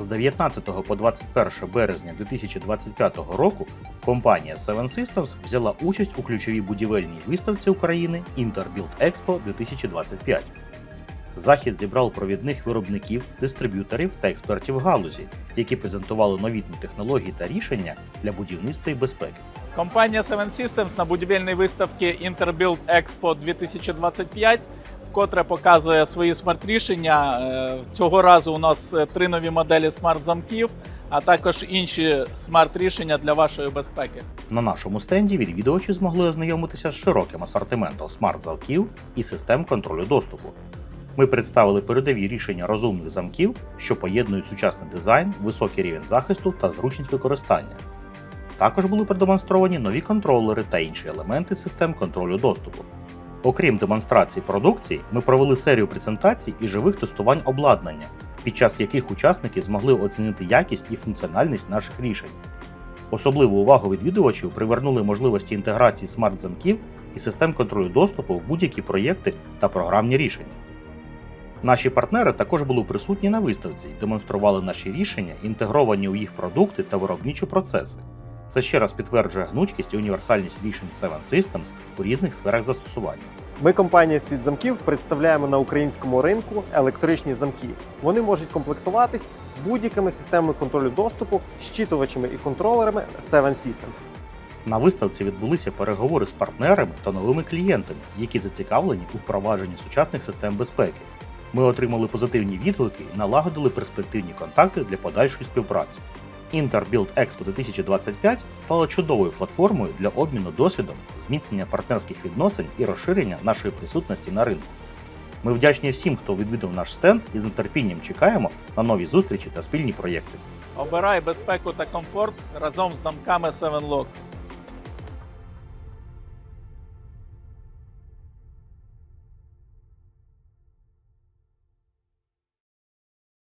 З 19 по 21 березня 2025 року компанія Seven Systems взяла участь у ключовій будівельній виставці України Interbuild Expo 2025. Захід зібрав провідних виробників, дистриб'юторів та експертів галузі, які презентували новітні технології та рішення для будівництва і безпеки. Компанія Seven Systems на будівельній виставці Interbuild Expo 2025 вкотре показує свої смарт-рішення. Е, Цього разу у нас е, три нові моделі смарт-замків, а також інші смарт-рішення для вашої безпеки. На нашому стенді відвідувачі змогли ознайомитися з широким асортиментом смарт-замків і систем контролю доступу. Ми представили передові рішення розумних замків, що поєднують сучасний дизайн, високий рівень захисту та зручність використання. Також були продемонстровані нові контролери та інші елементи систем контролю доступу. Окрім демонстрації продукції, ми провели серію презентацій і живих тестувань обладнання, під час яких учасники змогли оцінити якість і функціональність наших рішень. Особливу увагу відвідувачів привернули можливості інтеграції смарт-замків і систем контролю доступу в будь-які проєкти та програмні рішення. Наші партнери також були присутні на виставці і демонстрували наші рішення, інтегровані у їх продукти та виробничі процеси. Це ще раз підтверджує гнучкість і універсальність рішень Seven Systems у різних сферах застосування. Ми, компанія Світ замків, представляємо на українському ринку електричні замки. Вони можуть комплектуватись будь-якими системами контролю доступу, щитувачами і контролерами Seven Systems. На виставці відбулися переговори з партнерами та новими клієнтами, які зацікавлені у впровадженні сучасних систем безпеки. Ми отримали позитивні відгуки і налагодили перспективні контакти для подальшої співпраці. Interbuild Expo 2025 стала чудовою платформою для обміну досвідом, зміцнення партнерських відносин і розширення нашої присутності на ринку. Ми вдячні всім, хто відвідав наш стенд і з нетерпінням чекаємо на нові зустрічі та спільні проєкти. Обирай безпеку та комфорт разом з замками 7 Lock.